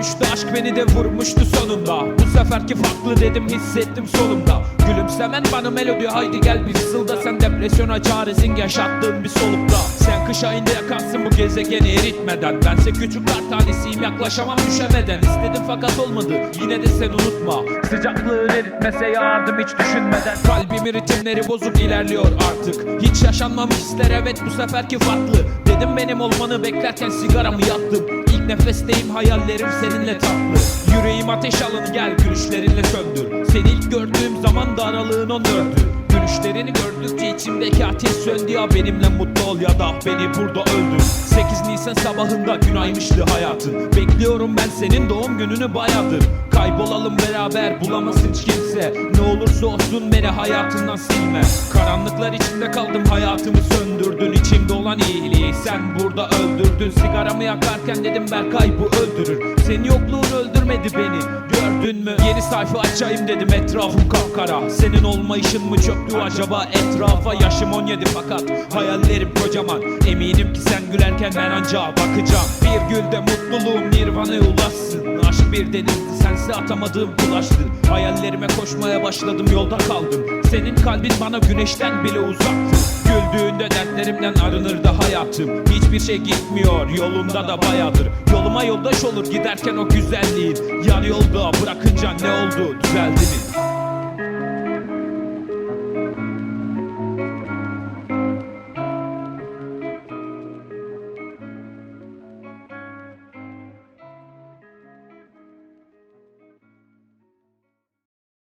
görüşte aşk beni de vurmuştu sonunda. Bu seferki farklı dedim hissettim solumda. Gülümsemen bana melodi haydi gel bir fısılda Sen depresyona çaresin yaşattığın bir solukta. Sen kış ayında yakarsın bu gezegeni eritmeden. Bense küçük kar tanesiyim yaklaşamam düşemeden. İstedim fakat olmadı yine de sen unutma. Sıcaklığın eritmese yardım hiç düşünmeden. Kalbimin ritimleri bozuk ilerliyor artık. Hiç yaşanmamış hisler evet bu seferki farklı Dedim benim olmanı beklerken sigaramı yaktım. İlk nefesteyim hayallerim seninle tatlı. Yüreğim ateş alanı gel gülüşlerinle söndür. Seni ilk gördüğüm zaman da aralığın on dördü. Gülüşlerini gördükçe içimdeki ateş söndü. Ya benimle mutlu ol ya da beni burada öldür. 8 Nisan sabahında gün aymıştı hayatın. Bekliyorum ben senin doğum gününü bayadır Kaybolalım beraber bulamasın hiç kimse. Ne olursa olsun beni hayatından silme. Karanlıklar içinde kaldım hayatımı söndürdün Olan iyiliği sen burada öldürdün. Sigaramı yakarken dedim Berkay bu öldürür. Senin yokluğun öldürmedi beni gördün mü? Yeni sayfa açayım dedim etrafım kapkara Senin olmayışın mı çöktü acaba? Etrafa Yaşım 17 fakat hayallerim kocaman. Eminim ki sen gülerken ben anca bakacağım Bir gülde mutluluğum nirvana'ya ulaşsın. Aşk bir denizdi sense atamadığım kulaştı Hayallerime koşmaya başladım yolda kaldım. Senin kalbin bana güneşten bile uzaktı Güldüğünde dertlerimden arınır da hayatım. Hiçbir şey gitmiyor yolunda da bayadır. Yoluma yoldaş olur giderken o güzelliğin. Yarı yolda bırakınca ne oldu düzeldi mi?